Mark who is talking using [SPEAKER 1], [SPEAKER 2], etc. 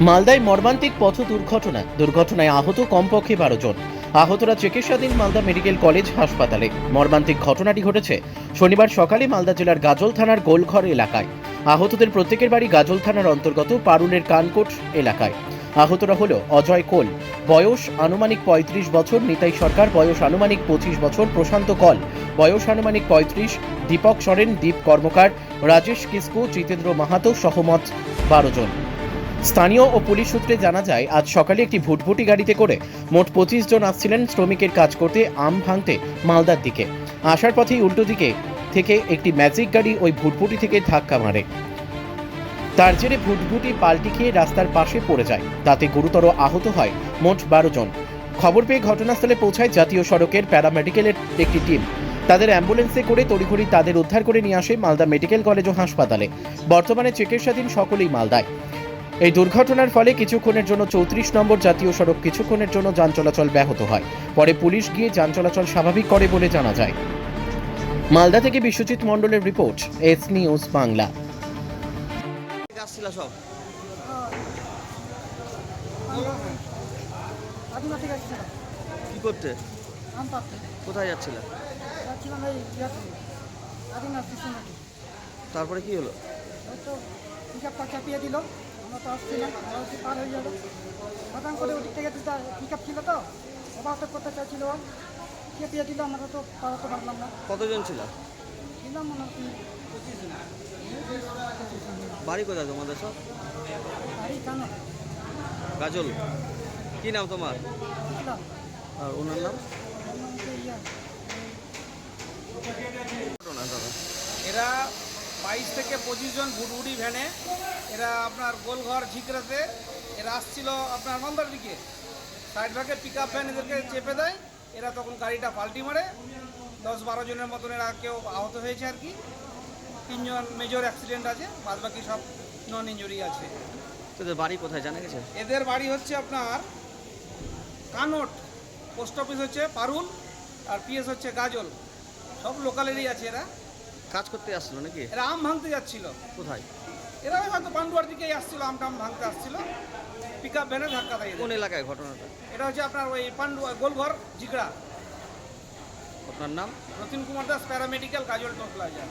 [SPEAKER 1] মালদায় মর্মান্তিক পথ দুর্ঘটনা। দুর্ঘটনায় আহত কমপক্ষে বারো জন। আহতরা চিকিৎসাধীন মালদা মেডিকেল কলেজ হাসপাতালে। মর্মান্তিক ঘটনাটি ঘটেছে শনিবার সকালে মালদা জেলার গাজল থানার গোলঘর এলাকায়। আহতদের প্রত্যেকের বাড়ি গাজল থানার অন্তর্গত পারুলের কানকোট এলাকায়। আহতরা হল অজয় কোল। বয়স আনুমানিক পঁয়ত্রিশ বছর, নিতাই সরকার। বয়স আনুমানিক পঁচিশ বছর, প্রশান্ত কল। বয়স আনুমানিক পঁয়ত্রিশ, দীপক সরেন, দীপ কর্মকার, রাজেশ কিস্কু, জিতেন্দ্র মাহাতো সহমত বারো জন। স্থানীয় ও পুলিশ সূত্রে জানা যায়, আজ সকালে একটি ভুটভুটি গাড়িতে করে মোট পঁচিশ জন আসছিলেন শ্রমিকের কাজ করতে আম ভাঙতে মালদার দিকে। আসার পথেই উল্টো দিকে থেকে একটি ম্যাজিক গাড়ি ওই ভুটভুটি থেকে ধাক্কা মারে। তার জেরে ভুটভুটি পাল্টি খেয়ে রাস্তার পাশে পড়ে যায়। তাতে গুরুতর আহত হয় মোট বারো জন। খবর পেয়ে ঘটনাস্থলে পৌঁছায় জাতীয় সড়কের প্যারামেডিকেলের একটি টিম। তাদের অ্যাম্বুলেন্সে করে তড়িঘড়ি তাদের উদ্ধার করে নিয়ে আসে মালদা মেডিকেল কলেজ ও হাসপাতালে। বর্তমানে চিকিৎসাধীন সকলেই মালদায়। এই দুর্ঘটনার ফলে কিছুক্ষণের জন্য চৌত্রিশ নম্বর জাতীয় সড়ক কিছুক্ষণের জন্য যান চলাচল ব্যাহত হয়। পরে পুলিশ গিয়ে যান চলাচল স্বাভাবিক করে বলে জানা যায়। মালদা থেকে বিশ্বজিৎ মণ্ডলের রিপোর্ট এস নিউজ বাংলা।
[SPEAKER 2] কি করতে? কোথায় যাচ্ছিল? তারপরে কি হলো?
[SPEAKER 3] দিল। আমরা তো আসছিলাম আমরা হচ্ছে পার হয়ে যাব। হঠাৎ করে ওদিক থেকে দুটা পিকআপ ছিল তো ওভারটেক করতে চাইছিল ও। চেপিয়ে দিল আমরা তো পারাতে পারলাম না।
[SPEAKER 2] কতজন ছিল?
[SPEAKER 3] ছিলাম মনে হয়
[SPEAKER 2] বাড়ি কোথায় তোমাদের সব?
[SPEAKER 3] কেন
[SPEAKER 2] গাজল কি নাম তোমার? আর ওনার নাম? ঘটনা দাদা
[SPEAKER 4] এরা বাইশ থেকে পঁচিশ জন ভুটভুটি ভ্যানে এরা আপনার গোলঘর ঝিকরাতে এরা আসছিল আপনার মালদার দিকে। সাইড ভাগে পিক আপ ভ্যান এদেরকে চেপে দেয় এরা তখন গাড়িটা পাল্টি মারে। দশ বারো জনের মতন এরা কেউ আহত হয়েছে আর কি। তিনজন মেজর অ্যাক্সিডেন্ট আছে বাদ বাকি সব নন ইঞ্জুরি আছে।
[SPEAKER 2] তোদের বাড়ি কোথায় জানা গেছে?
[SPEAKER 4] এদের বাড়ি হচ্ছে আপনার কানট পোস্ট অফিস হচ্ছে পারুল আর পিএস হচ্ছে গাজল। সব লোকালেরই আছে এরা।
[SPEAKER 2] কাজ করতে আসলো নাকি?
[SPEAKER 4] এরা আম ভাঙতে যাচ্ছিল।
[SPEAKER 2] কোথায়?
[SPEAKER 4] এরা হয়তো পান্ডুয়ার দিকেই আসছিল আম টাম ভাঙতে আসছিল। পিক আপ ভ্যানে ধাক্কা দেয়
[SPEAKER 2] কোন এলাকায় ঘটনাটা?
[SPEAKER 4] এটা হচ্ছে আপনার ওই পান্ডুয়া গোলঘর জিগড়া।
[SPEAKER 2] আপনার নাম?
[SPEAKER 4] Ratin Kumar Das paramedical Kajal toll plaza